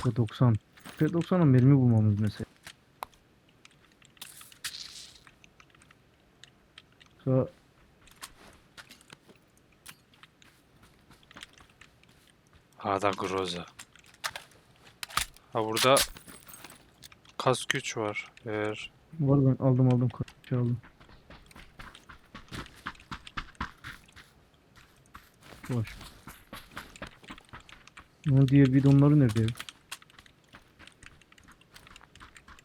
P90. P90'a mermi bulmamız mesela. Sonra Ada Groza. Ha burada kas güç var. Eğer var ben aldım aldım şey aldım. Boş. Onun diğer bidonları nerede?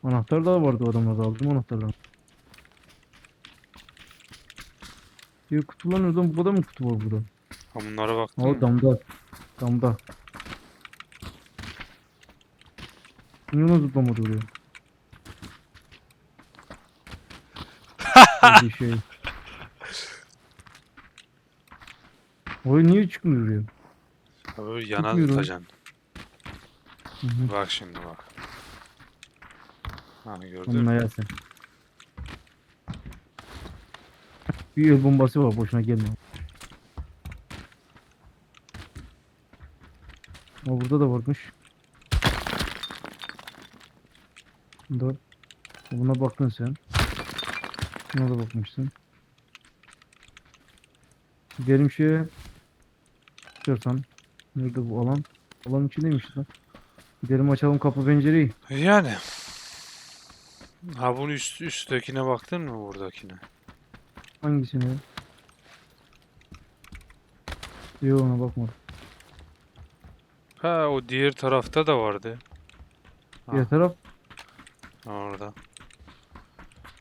Anahtar da vardı adamlarda aldım anahtarları. Bir kutuların oradan bu kadar mı kutu var burada? ha bunlara baktın O mı? damda. Damda. Niye ona zıplamadı oraya? bir şey. Oraya niye çıkmıyor oraya? Böyle yana tutacaksın. Hı hı. Bak şimdi bak. Ha gördün Onunla mü? ya sen. Bir el bombası var boşuna gelme. Ama burada da varmış. Bunda. Buna baktın sen. Buna da bakmışsın. Gidelim şeye. İstiyorsan. Nerede bu alan? Alanın içindeymiş lan. Gidelim açalım kapı pencereyi. Yani. Ha bunun üst, üsttekine baktın mı buradakine? Hangisine? Yok ona bakmadım. Ha o diğer tarafta da vardı. Diğer Ha. taraf Orada.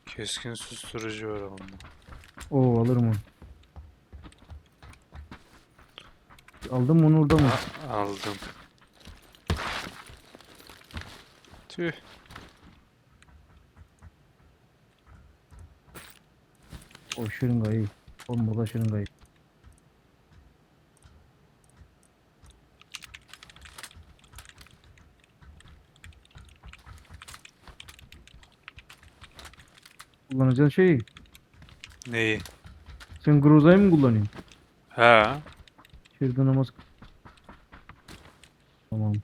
Keskin susturucu var onda. Oo alırım onu. Aldım onu orada mı? Aldım. Tüh. O şırıngayı. Oğlum burada şırıngayı. Kullanacağın şey. Neyi? Sen Groza'yı mı kullanıyorsun? Ha. Şeride namaz. Tamam.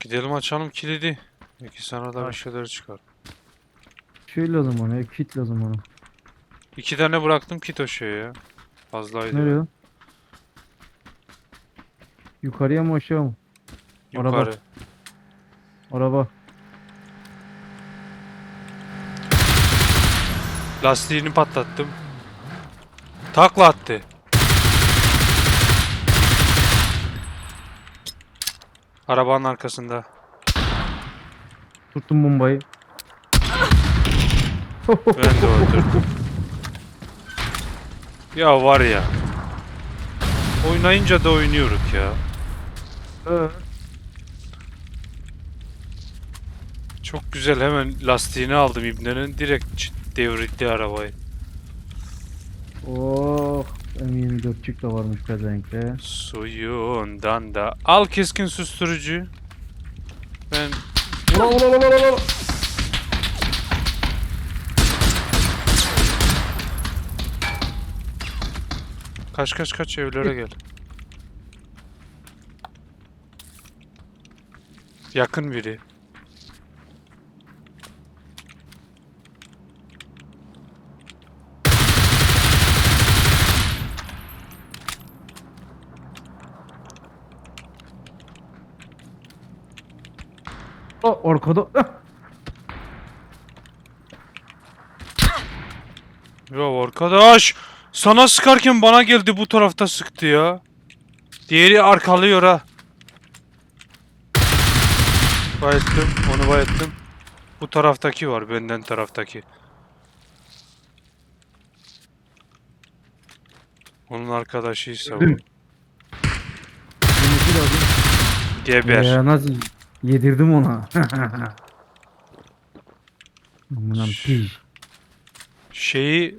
Gidelim açalım kilidi. Belki sana da bir şeyler çıkar. Şey lazım bana ya. Kit lazım bana. İki tane bıraktım kit o şeye ya. Fazlaydı. Nereye? Yukarıya mı aşağı mı? Araba. Yukarı. Araba. Lastiğini patlattım. Takla attı. Arabanın arkasında. Tuttum bombayı. Ben de öldürdüm. Ya var ya. Oynayınca da oynuyoruz ya. Çok güzel hemen lastiğini aldım İbne'nin. Direkt devrildi arabayı. Oh. M24'cük de varmış pezenkte. Suyundan da. Al keskin susturucu. Ben Ula ula ula ula ula. Kaç kaç kaç evlere gel. Yakın biri. Arkada. Ah! Ya arkadaş sana sıkarken bana geldi bu tarafta sıktı ya. Diğeri arkalıyor ha. Bayılttım onu bayılttım. Bu taraftaki var benden taraftaki. Onun arkadaşıysa bu. Yemesi lazım. Geber. Ya nasıl yedirdim ona. Aman piş. Şeyi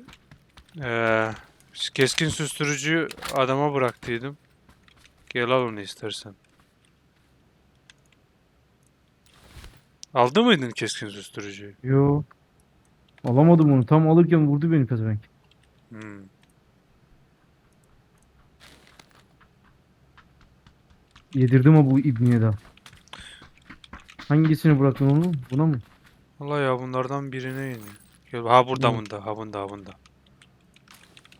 eee keskin susturucuyu adama bıraktıydım. Gel al onu istersen. Aldı mıydın keskin susturucuyu? Yo. Alamadım onu. Tam alırken vurdu beni pezevenk. Hmm. Yedirdim o bu ibniye de. Hangisini bıraktın onu? Buna mı? Allah ya bunlardan birine. Gel, ha burada bunda, ha bunda, ha bunda.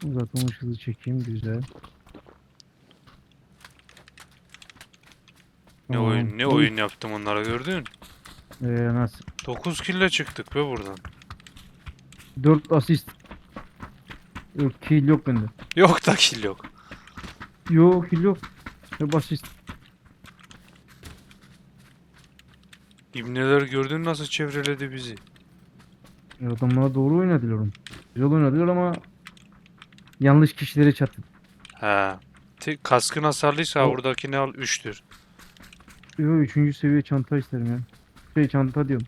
Uzatılmış hızı çekeyim güzel. Ne Tamam. oyun, ne oyun yaptım onlara gördün? Ee, nasıl? 9 kille çıktık be buradan. 4 asist. Yok kill yok bende. Yok da kill yok. Yok kill yok. Hep asist. İbneler gördün nasıl çevreledi bizi. Ya Adamlara doğru oynadılar onu. Güzel oynadılar ama yanlış kişilere çattı. He. Tek kaskın hasarlıysa O- buradakini al 3'tür. Yo üçüncü seviye çanta isterim ya. Şey çanta diyorum.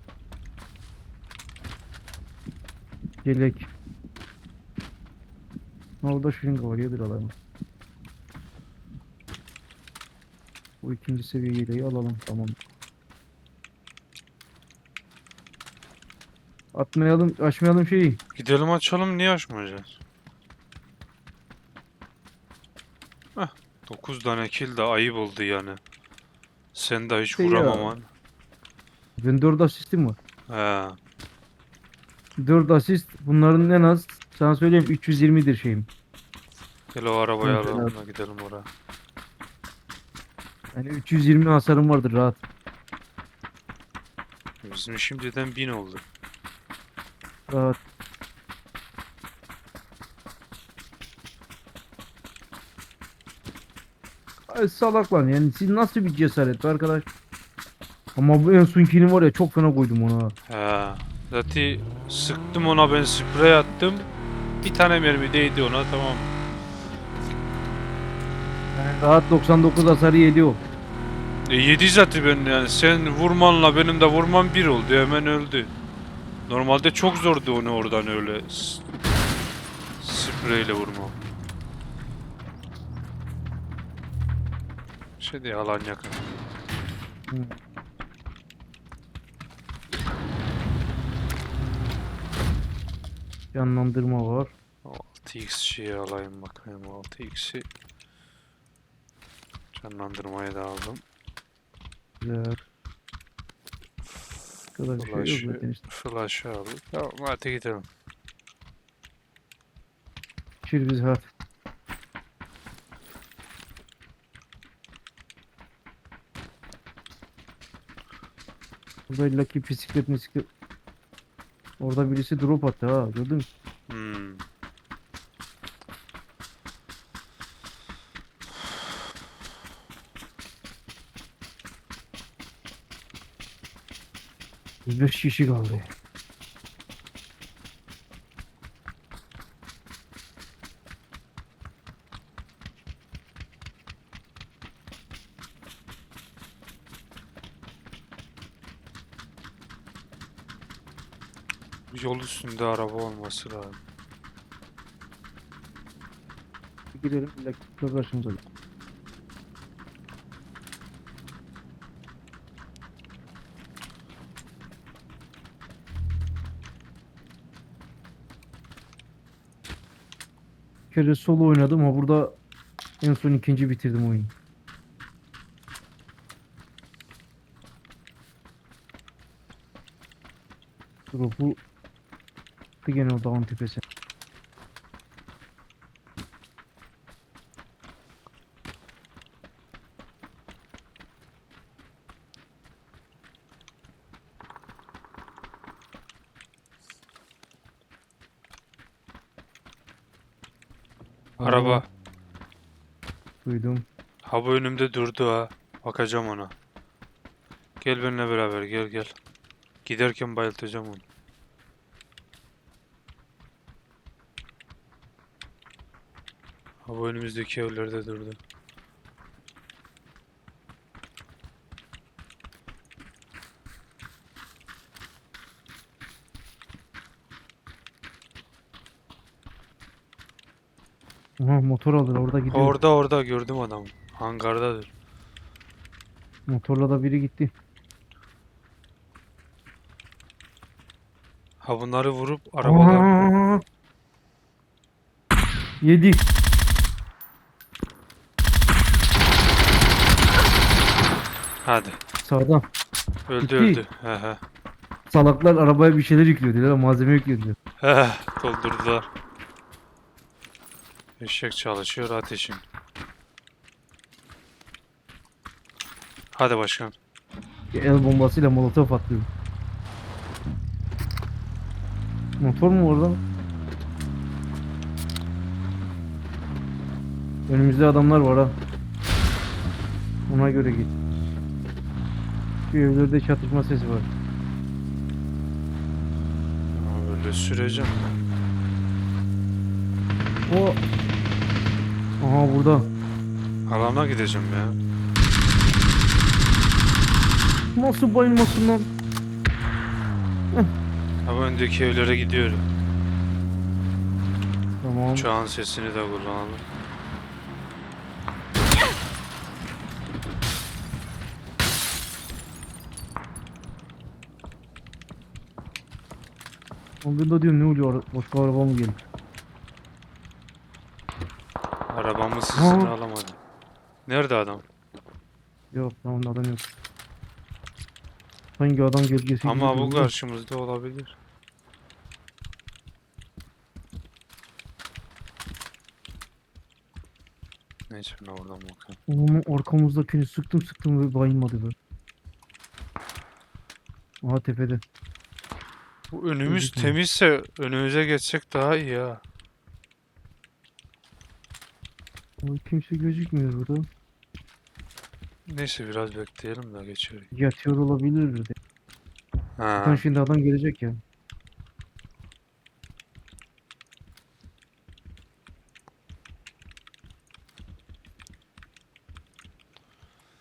Yelek. Orada şırınga var yedir alalım. Bu ikinci seviye yeleği alalım tamam. Atmayalım, açmayalım şeyi. Gidelim açalım niye açmayacağız? 9 tane kill de ayıp oldu yani. Sen de hiç Şey ya. vuramaman. Ben 4 asistim var. He. 4 asist bunların en az sana söyleyeyim 320'dir şeyim. Gel o arabayı Evet, alalım da gidelim oraya. Yani 320 hasarım vardır rahat. Bizim şimdiden 1000 oldu. Rahat. Salak lan yani siz nasıl bir cesaret arkadaş? Ama bu en sonkini var ya çok fena koydum ona. He. Zaten sıktım ona ben sprey attım. Bir tane mermi değdi ona tamam. Yani rahat 99 hasarı yedi o. E yedi zaten ben yani sen vurmanla benim de vurmam bir oldu hemen öldü. Normalde çok zordu onu oradan öyle spreyle vurmam. Şey değil alan yakın. Hı. Canlandırma var. 6x şeyi alayım bakayım 6x'i. Canlandırmayı da aldım. Güzel. Kadar bir şey yok Flash'ı, zaten işte. flash'ı aldım. Tamam hadi gidelim. Çir biz hadi. Burada illaki bisiklet bisiklet. Orada birisi drop attı ha gördün mü? Hmm. Biz beş kişi kaldı. Yol üstünde araba olması lazım. Girelim karşımıza. Bir kere solo oynadım ama burada en son ikinci bitirdim oyunu. Drop'u attı gene o dağın tepesine. Araba. Duydum. Ha bu önümde durdu ha. Bakacağım ona. Gel benimle beraber gel gel. Giderken bayıltacağım onu. Ha bu önümüzdeki evlerde durdu. Aha motor alır orada gidiyor. Orada orada gördüm adamı. Hangardadır. Motorla da biri gitti. Ha bunları vurup arabadan Aa! Yedi. Hadi. Sağdan. Öldü Gitti. öldü. He he. Salaklar arabaya bir şeyler yüklüyor diyorlar. Malzeme yüklüyor diyor. He doldurdular. Eşek çalışıyor ateşin. Hadi başkan. El bombasıyla molotof atlıyor. Motor mu orada? Önümüzde adamlar var ha. Ona göre git. Şu evlerde çatışma sesi var. Böyle süreceğim. O Aha burada. Alana gideceğim ya. Nasıl bayılmasın lan? Ama öndeki evlere gidiyorum. Tamam. Uçağın sesini de kullanalım. Ben de diyorum ne oluyor? Başka araba mı geldi? Arabamın sesini Ha. alamadım. Nerede adam? Yok tamam adam yok. Hangi adam gölgesi Ama bu karşımızda olabilir. Neyse ben oradan bakayım. Oğlum arkamızdakini sıktım sıktım ve bayılmadı be. Aha tepede. Bu önümüz Gözükmüyor. temizse önümüze geçsek daha iyi ya. Ama kimse gözükmüyor burada. Neyse biraz bekleyelim de geçelim. Yatıyor olabilir de. Ha. Şimdi adam gelecek ya.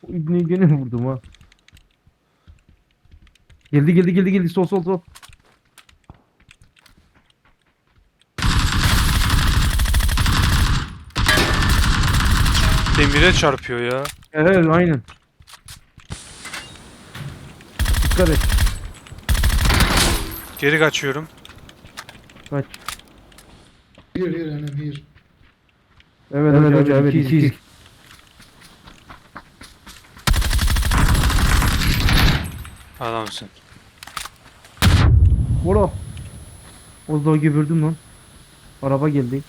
O ibneyi gene vurdum ha. Geldi geldi geldi geldi sol sol sol. Demire çarpıyor ya. Evet aynen. Dikkat et. Geri kaçıyorum. Kaç. Here, here, I'm here. Evet, evet hocam evet ikiyiz. Adamsın. Vura. O da geberdim lan. Araba geldi.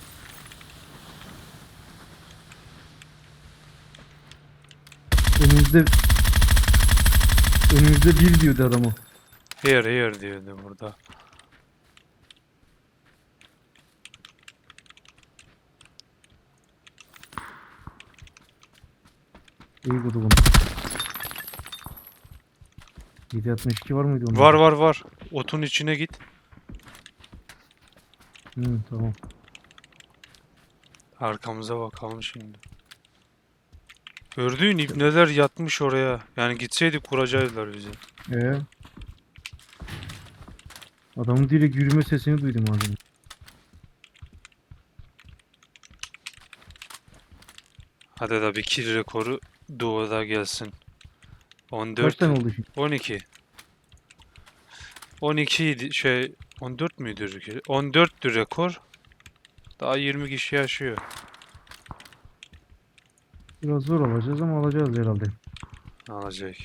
Önümüzde Önümüzde bir diyordu adamı. Here here diyordu burada. İyi kudu bunu. 762 var mıydı onda? Var var var. Otun içine git. Hı, tamam. Arkamıza bakalım şimdi. Gördüğün ibneler yatmış oraya. Yani gitseydik kuracaklar bizi. Ee? Adamın direkt yürüme sesini duydum abi. Hadi da bir kill rekoru duoda gelsin. 14. Kaç tane oldu şimdi? 12. 12 idi şey 14 müydü? ki? 14'tü rekor. Daha 20 kişi yaşıyor. Biraz zor alacağız ama alacağız herhalde. Ne olacak?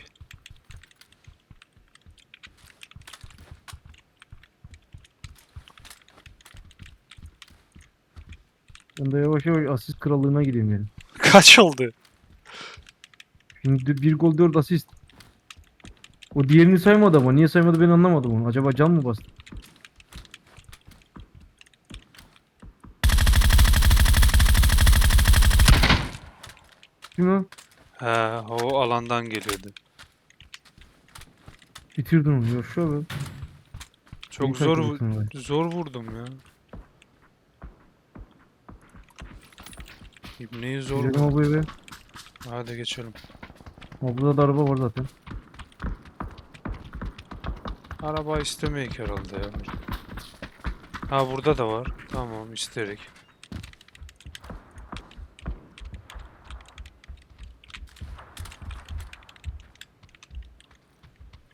Ben de yavaş yavaş asist krallığına gideyim yani. Kaç oldu? Şimdi bir gol 4 asist. O diğerini saymadı ama niye saymadı ben anlamadım onu. Acaba can mı bastı? Kim o? He, o alandan geliyordu. Bitirdin onu. Yaşa be. Çok zor zor vurdum ya. İbneyi zor Gidelim vurdum. abi eve. Hadi geçelim. Burada da araba var zaten. Araba istemeyik herhalde ya. Ha burada da var. Tamam isterik.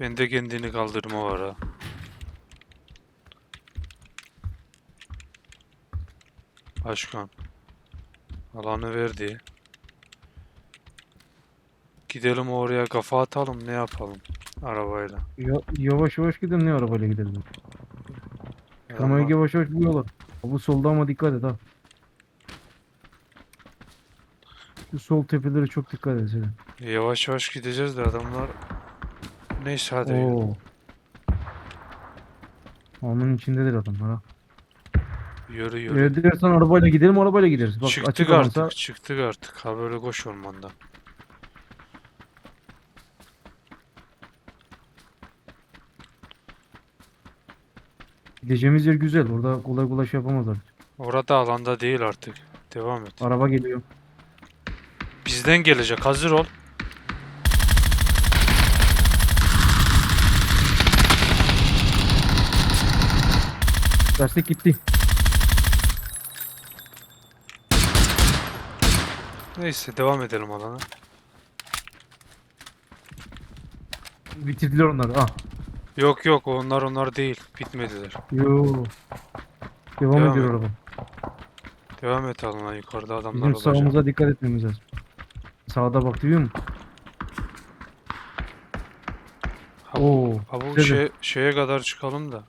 Bende kendini kaldırma var ha. Başkan. Alanı verdi. Gidelim oraya kafa atalım ne yapalım arabayla. Ya, yavaş yavaş gidelim ne arabayla Kamerayı ama yavaş yavaş buluyorlar. Bu solda ama dikkat et ha. Şu sol tepeleri çok dikkat et. Yavaş yavaş gideceğiz de adamlar neyse hadi. Oo. Onun içindedir adamlar ha. Yürü yürü. Öyle dersen arabayla gidelim arabayla gideriz. Bak çıktık açık artık alansa çıktık artık ha böyle koş ormanda. gideceğimiz yer güzel. Orada kolay kolay şey yapamazlar. Orada alanda değil artık. Devam et. Araba geliyor. Bizden gelecek hazır ol. Dersek gitti. Neyse devam edelim alana. Bitirdiler onları. Ah. Yok yok onlar onlar değil. Bitmediler. Yo. Devam, Devam ediyor araba. Devam et alana yukarıda adamlar Bizim olacak. sağımıza dikkat etmemiz lazım. Sağda bak duyuyor musun? Ha, Oo. ha bu güzel. şey, şeye kadar çıkalım da.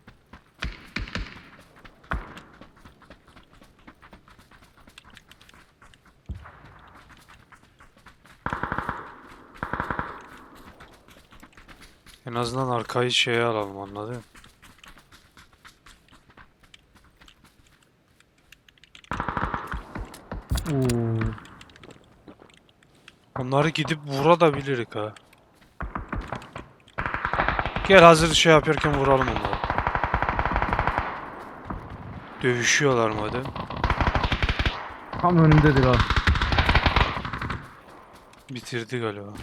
Azından arkayı şeye alalım anladın mı? Oo. Onları gidip vurabiliriz ha. Gel hazır şey yapıyorken vuralım onları. Dövüşüyorlar madem. Tam önündedir ha. Bitirdi galiba.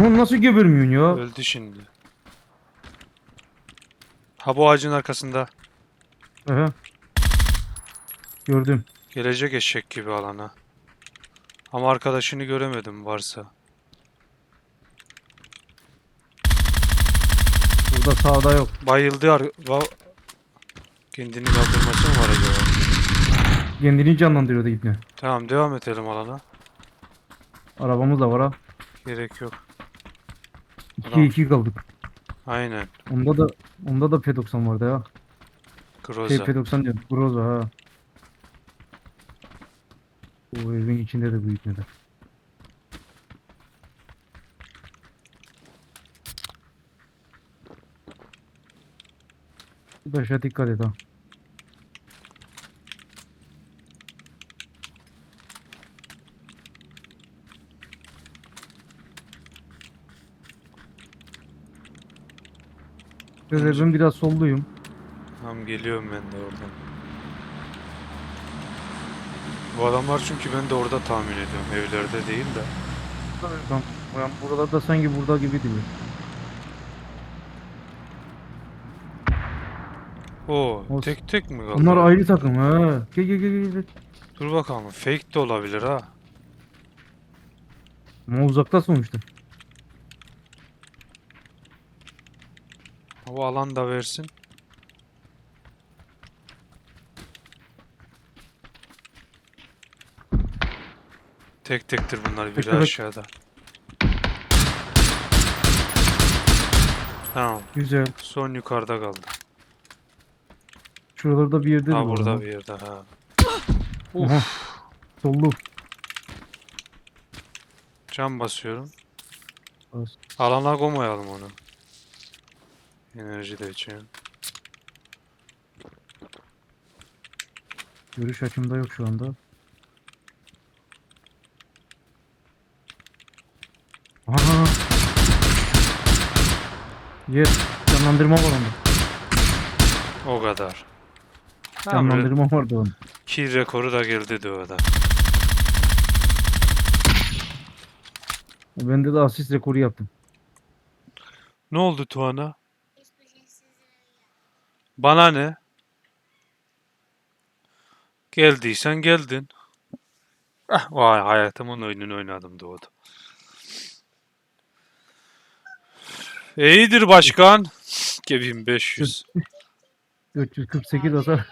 Lan nasıl gebermiyorsun ya? Öldü şimdi. Ha bu ağacın arkasında. Aha. Gördüm. Gelecek eşek gibi alana. Ama arkadaşını göremedim varsa. Burada sağda yok. Bayıldı ar va- Kendini kaldırması mı var acaba? Kendini canlandırıyordu ipne. Tamam devam edelim alana. Arabamız da var ha. Gerek yok. 2'ye 2 kaldık. Aynen. Onda da onda da P90 vardı ya. Şey Groza. P90 diyorum. Groza ha. O evin içinde de. Bu da aşağı dikkat et ha. Şöyle ben biraz solluyum. Tamam geliyorum ben de oradan. Bu adamlar çünkü ben de orada tahmin ediyorum. Evlerde değil de. Tamam. Yani buralarda sanki burada gibi değil. Oo, Olsun. tek tek mi kaldı? Bunlar ayrı takım ha. Gel gel gel gel. Dur bakalım. Fake de olabilir ha. Ama uzakta sonuçta. O alan da versin. Tek tektir bunlar biri aşağıda. Tamam. Güzel. Son yukarıda kaldı. Şuralarda bir yerde Ha burada bir yerde ha. Aha. Sollu. Cam basıyorum. Bas. Alana koymayalım onu. Enerji de içiyorum. Görüş açımda yok şu anda. Aha. Yer. Canlandırma var onda. O kadar. Tamam. Canlandırma vardı onda. Kill rekoru da geldi de o kadar. Bende de asist rekoru yaptım. Ne oldu Tuana? Bana ne? Geldiysen geldin. Ah, vay hayatımın oyununu oynadım doğdu. İyidir başkan. Gebim 500. 448 hasar.